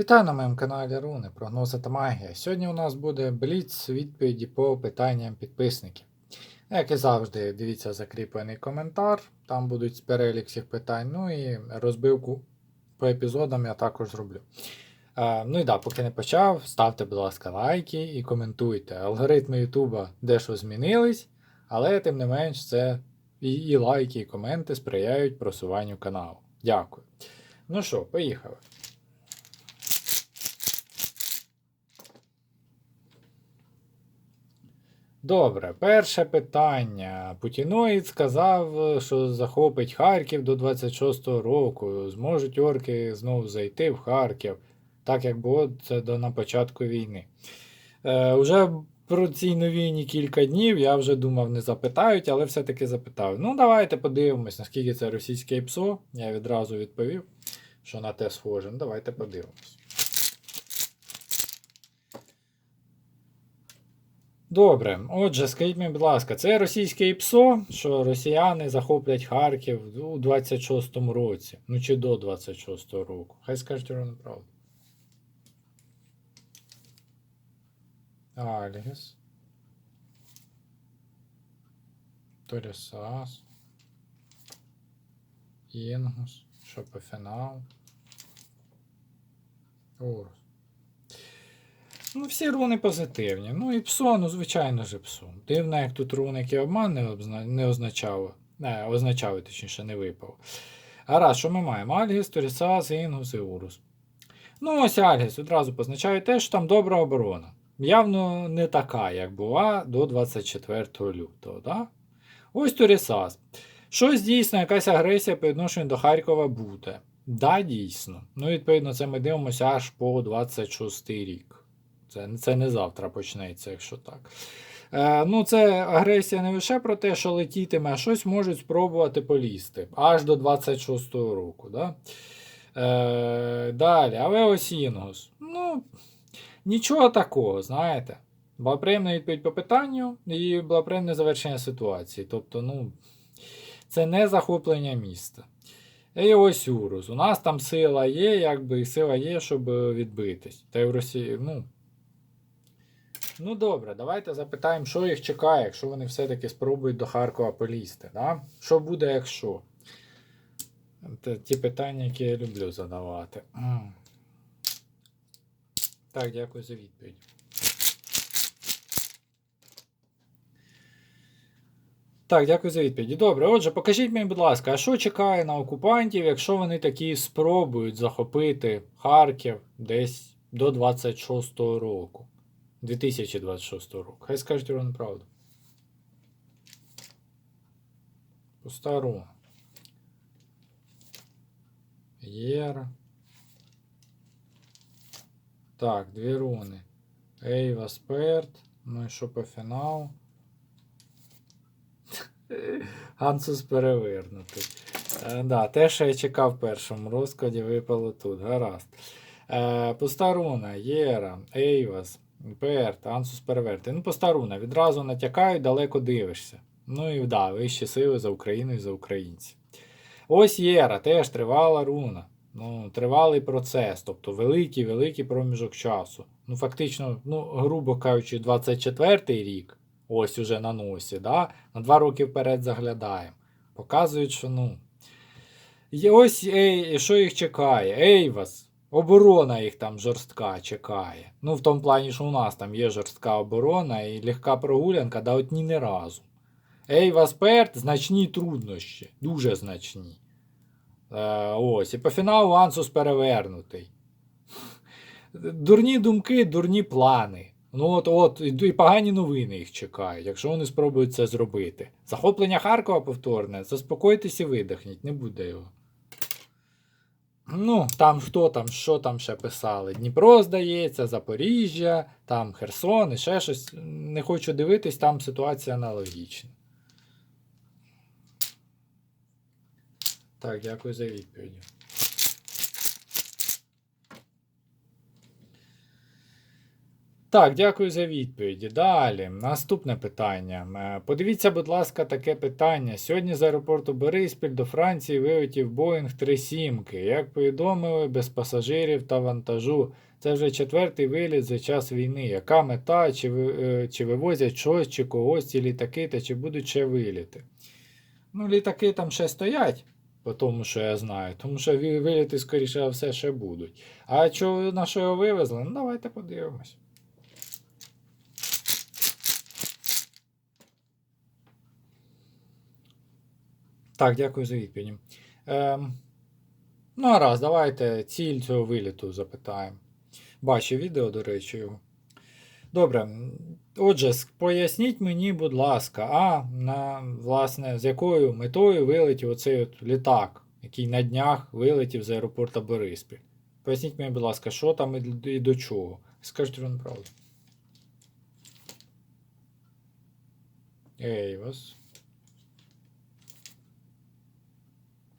Вітаю на моєму каналі Руни, прогнози та магія. Сьогодні у нас буде бліц відповіді по питанням підписників. Як і завжди, дивіться закріплений коментар, там будуть перелік всіх питань, ну і розбивку по епізодам я також зроблю. Е, ну і да, поки не почав, ставте, будь ласка, лайки і коментуйте. Алгоритми Ютуба дещо змінились, але тим не менш це і, і лайки, і коменти сприяють просуванню каналу. Дякую. Ну що, поїхали. Добре, перше питання. Путіноїд сказав, що захопить Харків до 26-го року. Зможуть орки знову зайти в Харків, так як було це до на початку війни. Е, Уже про цій новині кілька днів я вже думав, не запитають, але все-таки запитав. Ну, давайте подивимось, наскільки це російське ПСО. Я відразу відповів, що на те схоже. Ну, давайте подивимось. Добре, отже, скажіть мені, будь ласка, це російське ІПСО, що росіяни захоплять Харків у 26-му році, ну чи до 26-го року. Хай скажуть ровно правду. Альгіс. Торісас. Інгус. Шопофінал. Урус. Ну, всі руни позитивні. Ну і псо, ну, звичайно ж, псо. Дивно, як тут руники обман не, обзна... не означало. Не, означали, точніше, не випав. А раз, що ми маємо? Альгіс, Торісас, Інгус і Урус. Ну, ось Альгіс одразу позначає те, що там добра оборона. Явно не така, як була до 24 лютого. Да? Ось Торісас. Щось дійсно, якась агресія по відношенню до Харкова буде. Да, дійсно. Ну, відповідно, це ми дивимося аж по 26 рік. Це, це не завтра почнеться, якщо так. Е, ну, Це агресія не лише про те, що летітиме, а щось можуть спробувати полізти аж до 26-го року. Да? Е, Далі, але ось Інгус. Ну, нічого такого, знаєте. Була приємна відповідь по питанню і була приємне завершення ситуації. Тобто, ну, це не захоплення міста. І ось Урус. У нас там сила є, якби сила є, щоб відбитись. Та й в Росії, ну. Ну добре, давайте запитаємо, що їх чекає, якщо вони все-таки спробують до Харкова полізти. Да? Що буде, якщо? Це ті питання, які я люблю задавати. Так, дякую за відповідь. Так, дякую за відповіді. Добре, отже, покажіть мені, будь ласка, а що чекає на окупантів, якщо вони такі спробують захопити Харків десь до 26-го року? 2026 року. Хай скажуть ровно правду. Пуста руна. Єра. Так, дві руни. Ейва Сперт. Ну і що по фіналу? Гансус перевернутий. Е, да, те, що я чекав в першому розкладі, випало тут. Гаразд. Е, пуста руна, Єра, Ейвас. Перт, Ансус переверти. Ну, постаруна, відразу натякають, далеко дивишся. Ну і да, вищі сили за Україну і за українців. Ось Єра, теж тривала руна. Ну, Тривалий процес, тобто великий-великий проміжок часу. Ну, фактично, ну, грубо кажучи, 24-й рік, ось уже на носі, да? на два роки вперед заглядаємо. Показують, що ну. І ось ей, що їх чекає? Ейвас. Оборона їх там жорстка чекає. Ну, в тому плані, що у нас там є жорстка оборона і легка прогулянка, да от ні не разу. Ейва Сперт значні труднощі, дуже значні. Е, Ось. І по фіналу Ансус перевернутий. Дурні думки, дурні плани. Ну от, от, і погані новини їх чекають, якщо вони спробують це зробити. Захоплення Харкова повторне, заспокойтесь і видихніть, не буде його. Ну, там хто там, що там ще писали? Дніпро, здається, Запоріжжя, там Херсон і ще щось. Не хочу дивитись, там ситуація аналогічна. Так, дякую за відповіді. Так, дякую за відповіді. Далі, наступне питання. Е, Подивіться, будь ласка, таке питання. Сьогодні з аеропорту Бориспіль до Франції вилетів Боїнг 37. Як повідомили, без пасажирів та вантажу. Це вже четвертий виліт за час війни. Яка мета? Чи, е, чи вивозять щось, чи когось ці літаки, та чи будуть ще виліти? Ну, літаки там ще стоять, по тому, що я знаю. Тому що виліти, скоріше все, ще будуть. А чого, на що його вивезли? Ну, давайте подивимось. Так, дякую за відповіді. Ем, ну, а раз, давайте ціль цього виліту запитаємо. Бачу відео, до речі, його. Добре. Отже, поясніть мені, будь ласка, а на, власне, з якою метою вилетів оцей от літак, який на днях вилетів з аеропорту Бориспіль? Поясніть мені, будь ласка, що там і, і до чого. Скажіть вам правду. Ейвас.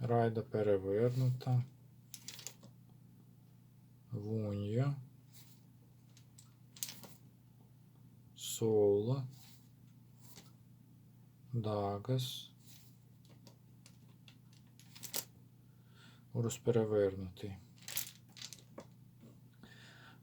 Райда перевернута. Вунья. Соло. Дагас. Урус перевернутий.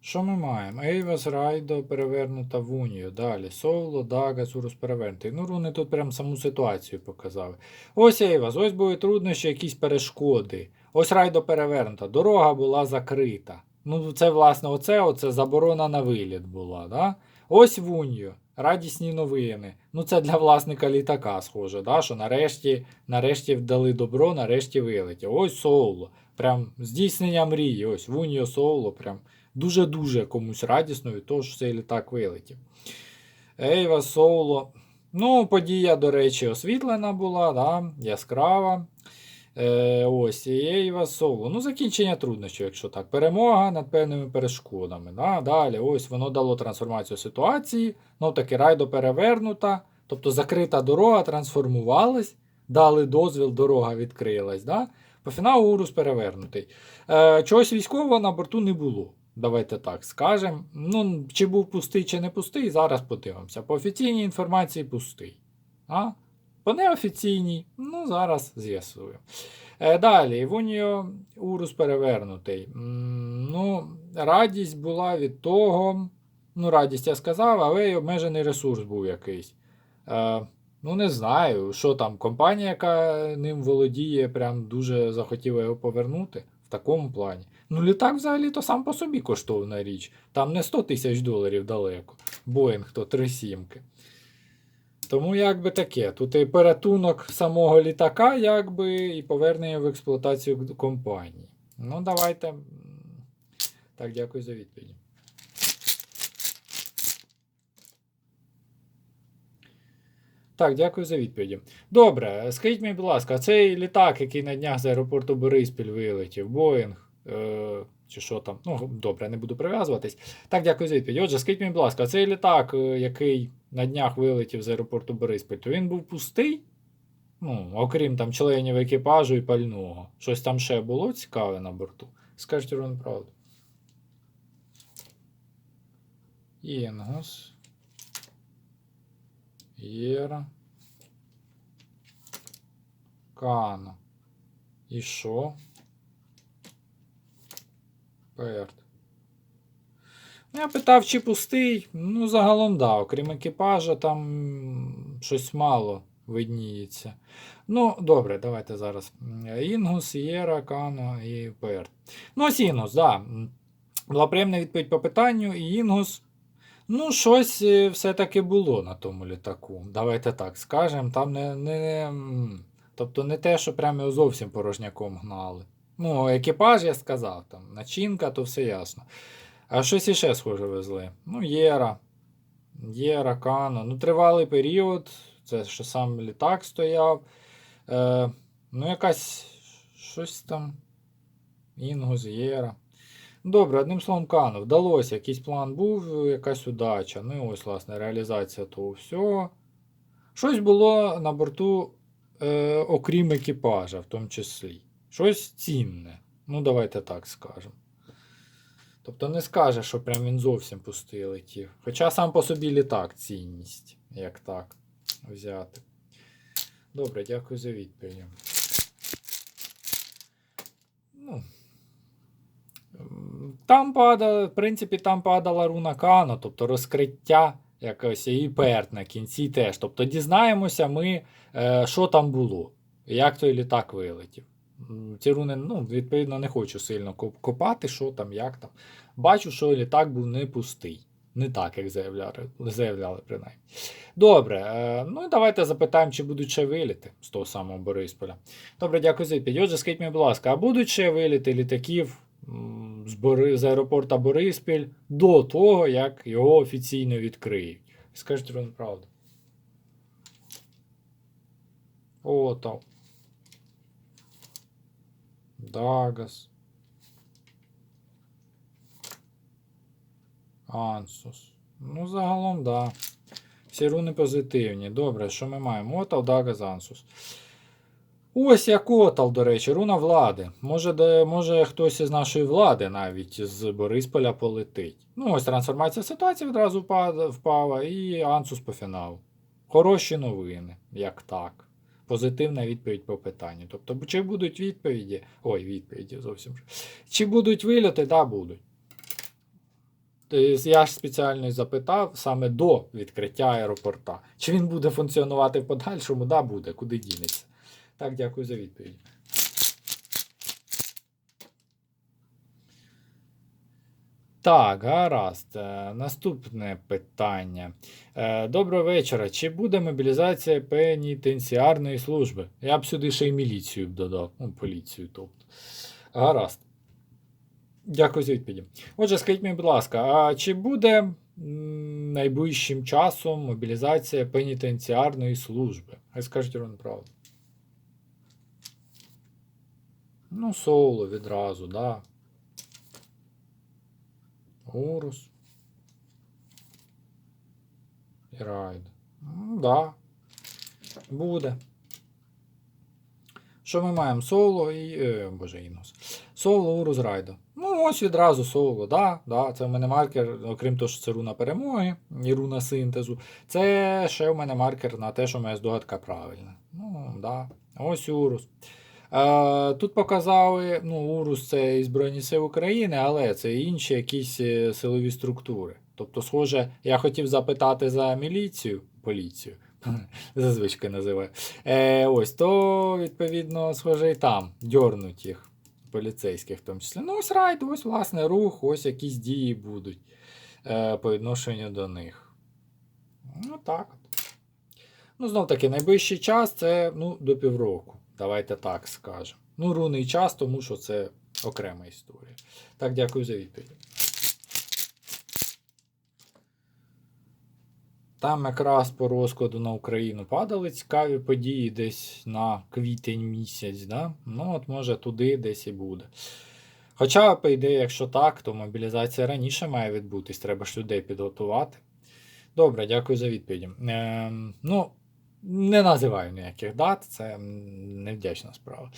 Що ми маємо? Ейвас Райдо перевернута в Унію. Далі. Соло, Дагас, Урус перевернутий. Ну, руни тут прям саму ситуацію показали. Ось Ейвас, ось були труднощі, якісь перешкоди. Ось Райдо перевернута. Дорога була закрита. Ну, це, власне, оце, оце заборона на виліт була. Да? Ось Вуньо. Радісні новини. Ну, це для власника літака схоже, да? що нарешті, нарешті вдали добро, нарешті вилетів. Ось Соуло. Прям здійснення мрії. Ось Вуньо Соуло. Прям дуже-дуже комусь радісно від того, що цей літак вилетів. Ейва Соуло. Ну, подія, до речі, освітлена була, да? яскрава. Е, ось, Ейва Соло. Ну, закінчення труднощів, якщо так. Перемога над певними перешкодами. Да? Далі, ось воно дало трансформацію ситуації. Ну, таки райдо перевернута. Тобто закрита дорога трансформувалась, дали дозвіл, дорога відкрилась. Да? По фіналу Урус перевернутий. Е, чогось військового на борту не було. Давайте так скажемо. Ну, чи був пустий, чи не пустий, зараз подивимося. По офіційній інформації пустий. А? По неофіційній, ну, зараз з'ясуємо. Е, далі, Вуніо Урус перевернутий. Ну, радість була від того. Ну, радість я сказав, але й обмежений ресурс був якийсь. Е, ну, не знаю, що там, компанія, яка ним володіє, прям дуже захотіла його повернути в такому плані. Ну, літак взагалі то сам по собі коштовна річ. Там не 100 тисяч доларів далеко. Боїнг то три сімки. Тому якби таке. Тут і порятунок самого літака, якби, і повернення в експлуатацію компанії. Ну, давайте. Так, дякую за відповідь. Так, дякую за відповіді. Добре, скажіть мені, будь ласка, цей літак, який на днях з аеропорту Бориспіль вилетів, Боїнг, е, чи що там, ну добре, не буду прив'язуватись. Так, дякую за відповідь. Отже, скажіть мені, будь ласка, цей літак, е, який на днях вилетів з аеропорту Бориспіль, то він був пустий? Ну, окрім там членів екіпажу і пального. Щось там ще було цікаве на борту? Скажіть вам правду. Інгус. Єра. Кано. І що? Перт. Я питав, чи пустий. Ну, загалом, да. Окрім екіпажа, там щось мало видніється. Ну, добре, давайте зараз. Інгус, Єра, Кано і Перт. Ну, ось Інгус, да. Була приємна відповідь по питанню, і Інгус. Ну, щось е, все-таки було на тому літаку. Давайте так скажемо. Там не, не, тобто не те, що прямо зовсім порожняком гнали. Ну, екіпаж, я сказав, там, начинка, то все ясно. А щось іще схоже везли. Ну, Єра. Єра, Кано. Ну, тривалий період. Це що сам літак стояв. Е, ну, якась щось там. Інгус, Єра. Добре, одним словом, Кано, вдалося. Якийсь план був, якась удача. Ну і ось, власне, реалізація того всього. Щось було на борту, е, окрім екіпажа, в тому числі. Щось цінне. Ну, давайте так скажемо. Тобто не скаже, що прям він зовсім пустий летів. Хоча сам по собі літак цінність, як так взяти. Добре, дякую за відповідь. Ну, м, там падала, в принципі, там падала руна Кано, тобто розкриття якось і перт на кінці теж. Тобто дізнаємося ми, е, що там було, як той літак вилетів. Ці руни, ну, відповідно, не хочу сильно копати, що там, як там. Бачу, що літак був не пустий. Не так, як заявляли, заявляли принаймні. Добре, е, ну давайте запитаємо, чи будуть ще виліти з того самого Борисполя. Добре, дякую за відповідь. Отже, скажіть мені, будь ласка, а будуть ще виліти літаків з, аеропорта Бориспіль до того, як його офіційно відкриють? Скажіть вам правду. О. Дагас. Ансус. Ну, загалом, да. Всі руни позитивні. Добре, що ми маємо? Отал, Дагас, Ансус. Ось як Отал, до речі, руна влади. Може, де, може хтось із нашої влади навіть з Борисполя полетить. Ну, ось трансформація ситуації відразу впала, і Ансус по фіналу. Хороші новини, як так. Позитивна відповідь по питанню. Тобто, чи будуть відповіді. Ой, відповіді зовсім. Чи будуть вильоти? Да, будуть. Я ж спеціально запитав саме до відкриття аеропорта. Чи він буде функціонувати в подальшому? Да, буде, куди дінеться. Так, дякую за відповідь. Так, гаразд. Е, Наступне питання. Е, Доброго вечора. Чи буде мобілізація пенітенціарної служби? Я б сюди ще й міліцію б додав. Ну, поліцію, тобто. Гаразд. Дякую за відповіді. Отже, скажіть мені, будь ласка, а чи буде найближчим часом мобілізація пенітенціарної служби? Хай скажуть Ірон правду. Ну, соло відразу, да. Урус. І райд. Ну, да. Буде. Що ми маємо? Соло і. Е, боже, інус. Соло, Урус, Райдо. Ну, ось відразу соло, да, да, це в мене маркер, окрім того, що це руна перемоги і руна синтезу. Це ще в мене маркер на те, що моя здогадка правильна. Ну, да. Ось Урус. Е, тут показали, ну, Урус це і Збройні Сили України, але це інші якісь е, силові структури. Тобто, схоже, я хотів запитати за міліцію, поліцію. Зазвичай називаю. Е, ось, то, відповідно, схоже, і там дьорнуть їх поліцейських в тому числі. Ну, ось райд, ось власне рух, ось якісь дії будуть е, по відношенню до них. Ну, так. Ну, знов таки, найближчий час це ну, до півроку. Давайте так скажемо. Ну, рунний час, тому що це окрема історія. Так, дякую за відповідь. Там якраз по розкладу на Україну падали цікаві події десь на квітень місяць, да? ну от може туди десь і буде. Хоча, по ідеї, якщо так, то мобілізація раніше має відбутись, треба ж людей підготувати. Добре, дякую за відповіді. Ем, ну, не називаю ніяких дат, це невдячна справа.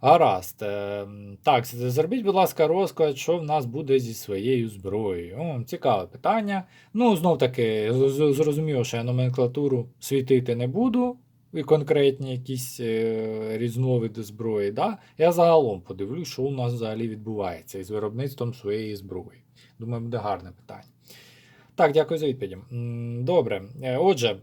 Гаразд. Ем, так, зробіть, будь ласка, розклад, що в нас буде зі своєю зброєю. О, цікаве питання. Ну, знов таки, зрозуміло, що я номенклатуру світити не буду. І конкретні якісь е, різновиди зброї. Да? Я загалом подивлюсь, що у нас взагалі відбувається із виробництвом своєї зброї. Думаю, буде гарне питання. Так, дякую за відповіді. М, Добре. Е, Отже,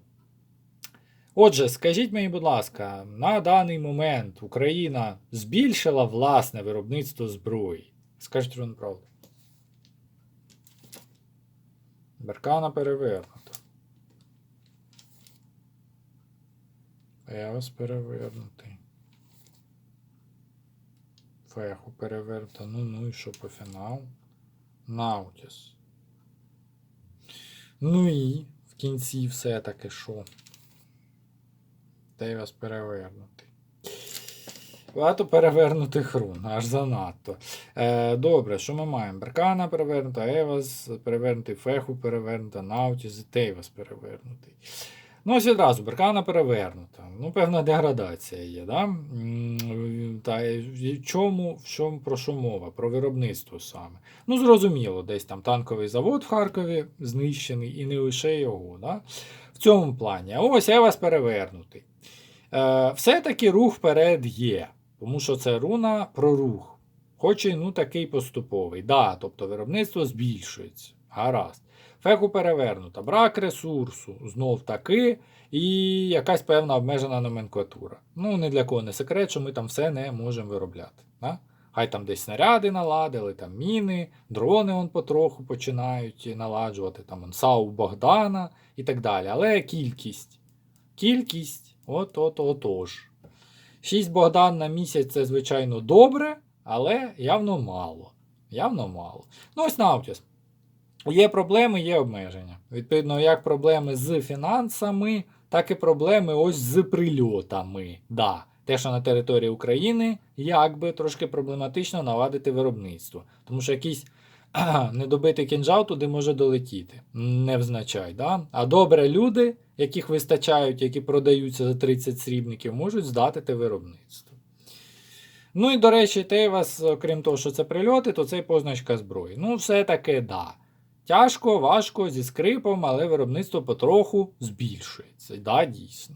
Отже, скажіть мені, будь ласка, на даний момент Україна збільшила власне виробництво зброї? Скажіть вам правду. Беркана перевернута. Еос перевернутий. Феху перевернута. Ну, ну і що по фіналу? Наутіс. Ну і в кінці все-таки що? Дейвас перевернутий. Багато перевернутих рун, аж занадто. Е, добре, що ми маємо? Беркана перевернута, Евас перевернутий, Феху перевернута, Наутіс, Дейвас перевернутий. Ну, ось відразу, беркана перевернута. Ну, певна деградація є. Да? Та в чому, в чому про що мова? Про виробництво саме. Ну, зрозуміло, десь там танковий завод в Харкові знищений, і не лише його. Да? В цьому плані. А ось я вас перевернутий. Е, все-таки рух вперед є, тому що це руна про рух. Хоч і ну, такий поступовий. Да, тобто виробництво збільшується. Гаразд. Феку перевернута, брак ресурсу, знов таки, і якась певна обмежена номенклатура. Ну, не для кого не секрет, що ми там все не можемо виробляти. Да? Хай там десь снаряди наладили, там міни, дрони он потроху починають наладжувати, там он, САУ Богдана і так далі. Але кількість. Кількість, от-от отож. 6 Богдан на місяць це, звичайно, добре, але явно мало. Явно мало. Ну, ось Наутіс. Є проблеми, є обмеження. Відповідно, як проблеми з фінансами, так і проблеми ось з прильотами. Да. Те, що на території України якби трошки проблематично наладити виробництво. Тому що якийсь недобитий кінжал туди може долетіти. Невзначай. Да? А добре, люди, яких вистачають, які продаються за 30 срібників, можуть здати те виробництво. Ну і до речі, те вас, окрім того, що це прильоти, то це і позначка зброї. Ну, все-таки да. Тяжко, важко, зі скрипом, але виробництво потроху збільшується. Да, дійсно.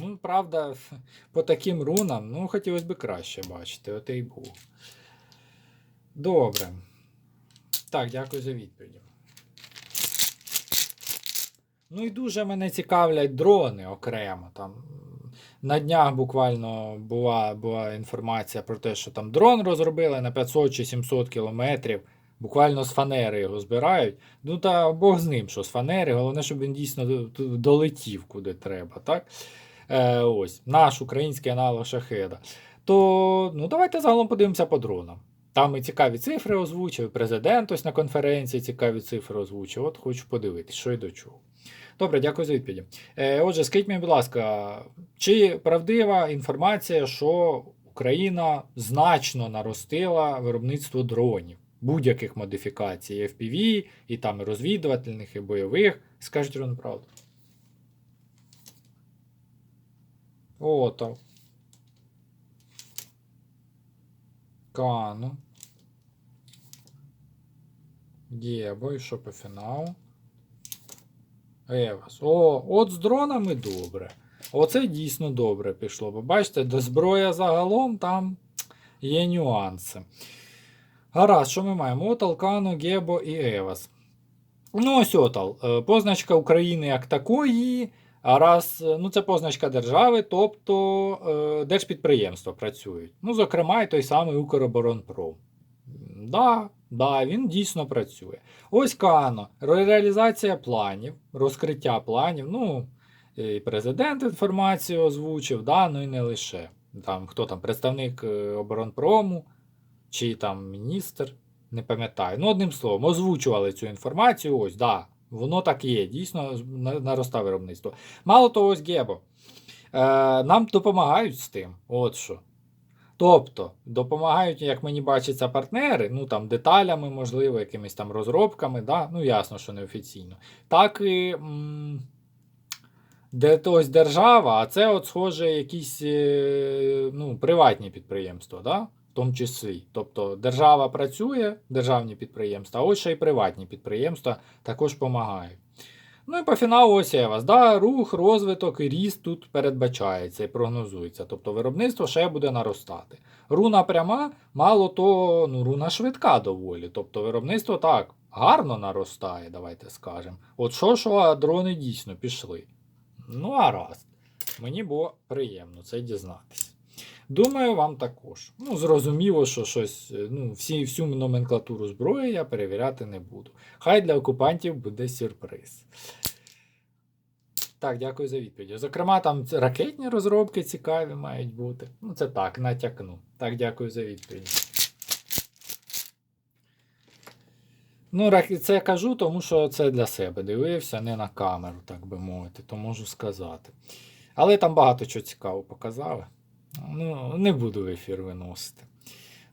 Ну, правда, по таким рунам, ну, хотілося б краще бачити, от і був. Добре. Так, дякую за відповідь. Ну і дуже мене цікавлять дрони окремо. Там на днях буквально була, була інформація про те, що там дрон розробили на 500 чи 700 кілометрів. Буквально з фанери його збирають. Ну та Бог з ним, що з фанери, головне, щоб він дійсно до- до- долетів куди треба. так? Е, ось, Наш український аналог шахеда. То ну, давайте загалом подивимося по дронам. Там і цікаві цифри озвучив, президент ось на конференції цікаві цифри озвучив. От хочу подивитись, що й до чого. Добре, дякую за відповіді. Е, отже, скажіть мені, будь ласка, чи правдива інформація, що Україна значно наростила виробництво дронів, будь-яких модифікацій, FPV, і там і розвідувальних, і бойових. Скажіть вам правду. О, так. Кану. Гебо, і що по фіналу? Евас. О, от з дронами добре. Оце дійсно добре пішло. Бо бачите, до зброя загалом там є нюанси. Гаразд, що ми маємо? Отал, Кану, Гебо і Евас. Ну, ось Отал. Е, Позначка України як такої. А раз, е, ну це позначка держави, тобто е, держпідприємства працюють. Ну, зокрема, і той самий Укроборонпром. Да, да, він дійсно працює. Ось Кано. Реалізація планів, розкриття планів. Ну, і президент інформацію озвучив, да, ну і не лише. Там, хто там, представник е, оборонпрому, чи там міністр, не пам'ятаю. Ну, одним словом, озвучували цю інформацію. Ось, да, воно так і є, дійсно на- наростає виробництво. Мало того, ось Гебо. Е, нам допомагають з тим. От що. Тобто, допомагають, як мені бачаться, партнери, ну там деталями, можливо, якимись там розробками, да? ну ясно, що неофіційно. Так і м, де ось держава, а це от схоже якісь е, ну, приватні підприємства, да? Тому числі. Тобто держава працює, державні підприємства, а ось ще й приватні підприємства також допомагають. Ну і по фіналу ось я вас. Да, рух, розвиток і ріст тут передбачається і прогнозується. Тобто виробництво ще буде наростати. Руна пряма, мало того, ну, руна швидка доволі. Тобто виробництво так гарно наростає, давайте скажемо. От що, що, а дрони дійсно пішли. Ну, а раз. Мені було приємно це дізнатися. Думаю, вам також. Ну, зрозуміло, що щось, е, ну, всі, всю номенклатуру зброї я перевіряти не буду. Хай для окупантів буде сюрприз. Так, дякую за відповідь. Зокрема, там ракетні розробки цікаві мають бути. Ну, це так, натякну. Так, дякую за відповідь. Ну, це я кажу, тому що це для себе дивився, не на камеру, так би мовити, то можу сказати. Але там багато чого цікавого показали. Ну, не буду в ефір виносити.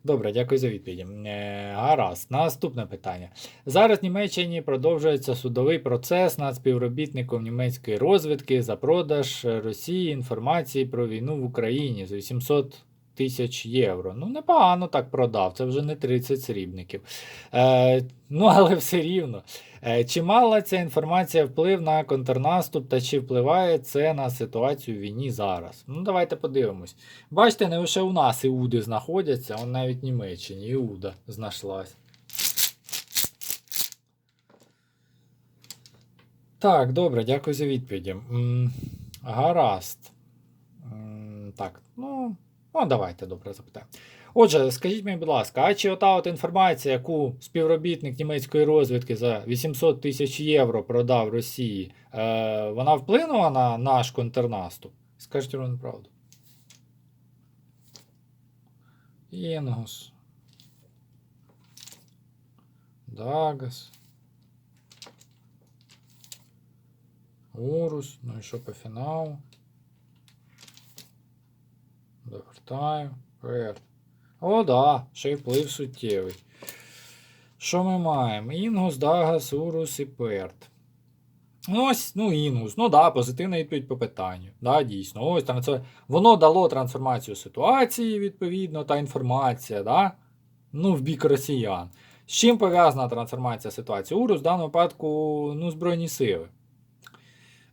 Добре, дякую за відповіді. Е, гаразд. Наступне питання. Зараз в Німеччині продовжується судовий процес над співробітником німецької розвідки за продаж Росії інформації про війну в Україні за 800 тисяч євро. Ну, непогано так продав, це вже не 30 срібників. Е, ну, але все рівно. Е, чи мала ця інформація вплив на контрнаступ та чи впливає це на ситуацію в війні зараз? Ну, давайте подивимось. Бачите, не лише у нас іуди знаходяться, он навіть в Німеччині Іуда знайшлась. Так, добре, дякую за відповіді. Гаразд. Так, ну, ну давайте добре запитаємо. Отже, скажіть мені, будь ласка, а чи ота от інформація, яку співробітник німецької розвідки за 800 тисяч євро продав Росії, е, вона вплинула на наш контрнаступ? Скажіть ровно правду. Інгус. Дагас. Урус. Ну і що по фіналу? Довертаю. Перт. О, да, ще й вплив суттєвий. Що ми маємо? Інгус, Дагас, Урус і Перт. Ну, ось, ну, Інгус. Ну да, позитивна відповідь по питанню. Да, дійсно. Ось це. Воно дало трансформацію ситуації, відповідно, та інформація, да? Ну, в бік росіян. З чим пов'язана трансформація ситуації? Урус в даному випадку ну, Збройні сили.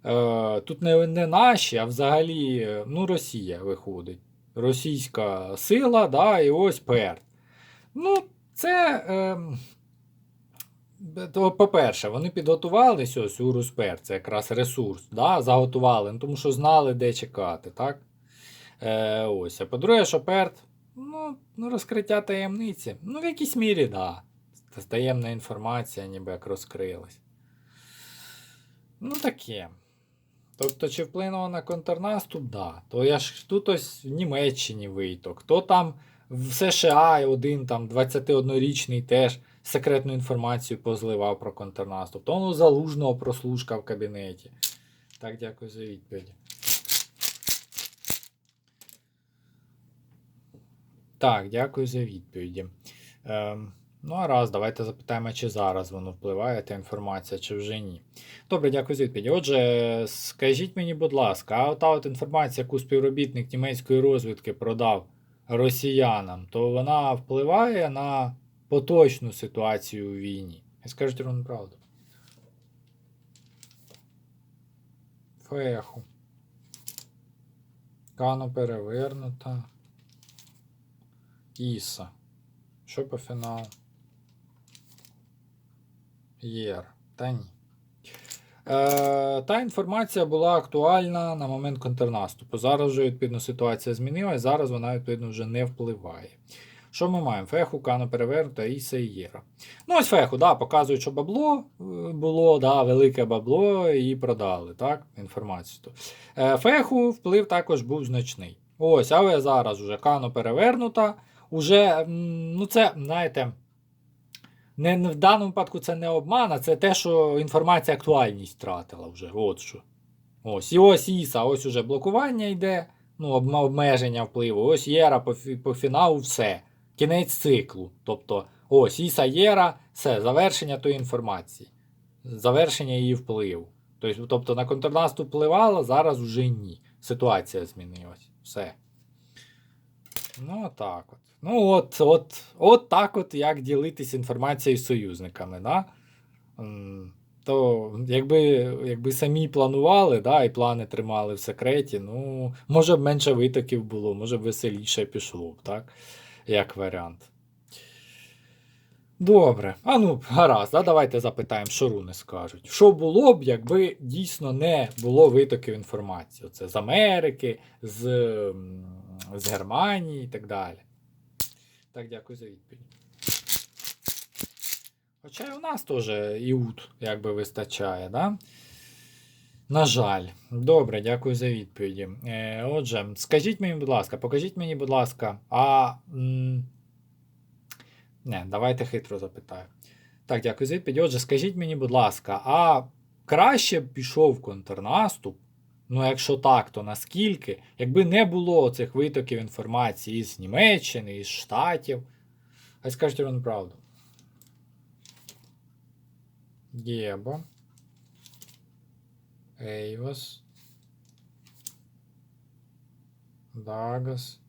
Е, тут не, не наші, а взагалі е, ну, Росія виходить. Російська сила, да, і ось Перт. Ну, це. Е, по-перше, вони підготувалися ось Урус Перт, це якраз ресурс, да, заготували, ну, тому що знали, де чекати, так? Е, ось. А по-друге, що Перт, ну, ну, розкриття таємниці. Ну, в якійсь мірі, да. Таємна інформація ніби як розкрилась. Ну, таке. Тобто, чи вплинуло на контрнаступ? Да. То я ж тут ось в Німеччині виток. То там в США один там 21-річний теж секретну інформацію позливав про контрнаступ. То ну залужного прослушка в кабінеті. Так, дякую за відповідь. Так, дякую за відповіді. Ем, ну, а раз, давайте запитаємо, чи зараз воно впливає, та інформація, чи вже ні. Добре, дякую за відповідь. Отже, скажіть мені, будь ласка, а ота от інформація, яку співробітник німецької розвідки продав росіянам, то вона впливає на поточну ситуацію у війні? І скажіть ровно правду. Феху. Кано перевернута. Іса. Що по фіналу? Єр. Та ні. Е, та інформація була актуальна на момент контрнаступу. Зараз вже відповідно ситуація змінилась, зараз вона відповідно вже не впливає. Що ми маємо? Феху, Кано перевернута і Сейєра. Ну, ось феху, да, показують, що бабло е, було, да, велике бабло, і продали так, інформацію. Е, Феху вплив також був значний. Ось, але зараз вже Кано перевернута. Уже, ну це, знаєте, не, не- в даному випадку це не обман, а це те, що інформація актуальність втратила вже. От що. Ось. І ось Іса, ось уже блокування йде, ну, обмеження впливу. Ось Єра по, по фіналу все. Кінець циклу. Тобто, ось Іса Єра, все, завершення тої інформації. Завершення її впливу. Тобто, тобто на контрнаступ впливала, зараз вже ні. Ситуація змінилась. Все. Ну, так от. Ну, от, от, от так от як ділитись інформацією з союзниками, да? То якби, якби самі планували, да, і плани тримали в секреті, ну, може б менше витоків було, може б веселіше пішло б, так? Як варіант. Добре. А ну, гаразд, а давайте запитаємо, що руни скажуть. Що було б, якби дійсно не було витоків інформації? Це з Америки, з, з Германії і так далі. Так, дякую за відповідь. Хоча і у нас теж іут якби вистачає, да? На жаль. Добре, дякую за відповіді. Е, отже, скажіть мені, будь ласка, покажіть мені, будь ласка, а. М, не, давайте хитро запитаю. Так, дякую за відповідь. Отже, скажіть мені, будь ласка, а краще б пішов контрнаступ? Ну, якщо так, то наскільки? Якби не було цих витоків інформації із Німеччини, із Штатів, Хай скажуть вам правду. Гебо. Ейвас. Дагас.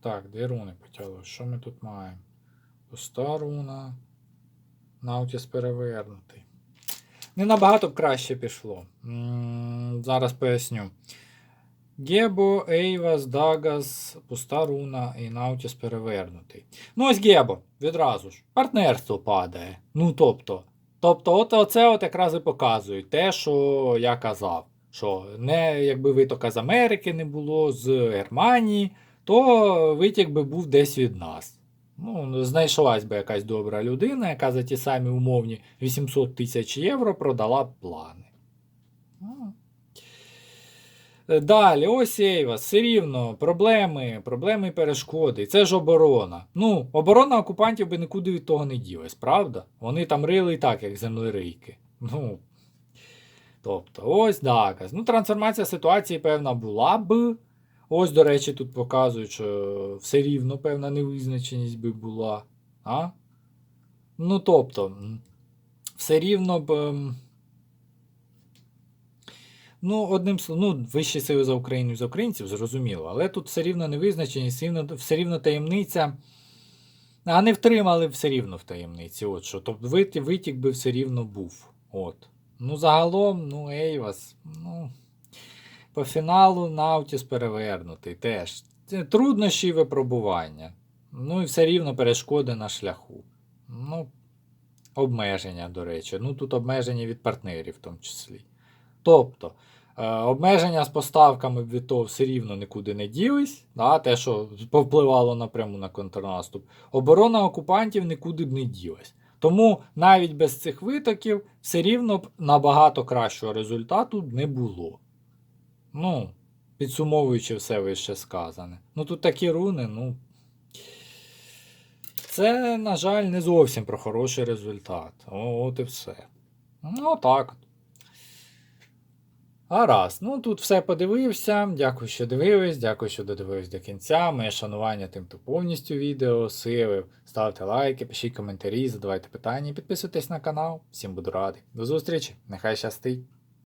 Так, де руни потягли? Що ми тут маємо? Пуста руна. Наутіс перевернутий. Не набагато б краще пішло. Зараз поясню. Гебо, Ейвас, Дагас, пуста руна і Наутіс перевернутий. Ну ось Гебо, відразу ж. Партнерство падає. Ну тобто. Тобто, от оце от якраз і показує те, що я казав. Що не якби витока з Америки не було, з Германії, то витік би був десь від нас. Ну, знайшлась би якась добра людина, яка за ті самі умовні 800 тисяч євро продала б плани. Далі, ось Ейвас, все рівно, проблеми, проблеми і перешкоди. Це ж оборона. Ну, оборона окупантів би нікуди від того не ділась, правда? Вони там рили і так, як землерийки. Ну. Тобто, ось Дагас. Ну, трансформація ситуації, певна, була б. Ось, до речі, тут показують, що все рівно певна невизначеність би була. А? Ну, тобто, все рівно б. ем, Ну, одним словом, ну, вищі сили за Україну і за українців, зрозуміло, але тут все рівно невизначеність, все рівно, все рівно таємниця. А не втримали все рівно в таємниці. От що. Тобто витік, би все рівно був. От. Ну, загалом, ну, Ейвас, ну. По фіналу Наутіс перевернутий теж. Труднощі випробування. Ну і все рівно перешкоди на шляху. Ну, обмеження, до речі. Ну тут обмеження від партнерів в тому числі. Тобто, е, обмеження з поставками від того все рівно нікуди не ділись, да, те, що повпливало напряму на контрнаступ. Оборона окупантів нікуди б не ділась. Тому навіть без цих витоків все рівно б набагато кращого результату не було. Ну, підсумовуючи все вище сказане. Ну тут такі руни, ну. Це, на жаль, не зовсім про хороший результат. О, от і все. Ну, так. Гаразд, ну тут все подивився. Дякую, що дивились, дякую, що додивились до кінця. Моє шанування тим, хто повністю відео сивив. Ставте лайки, пишіть коментарі, задавайте питання підписуйтесь на канал. Всім буду радий. До зустрічі, нехай щастить!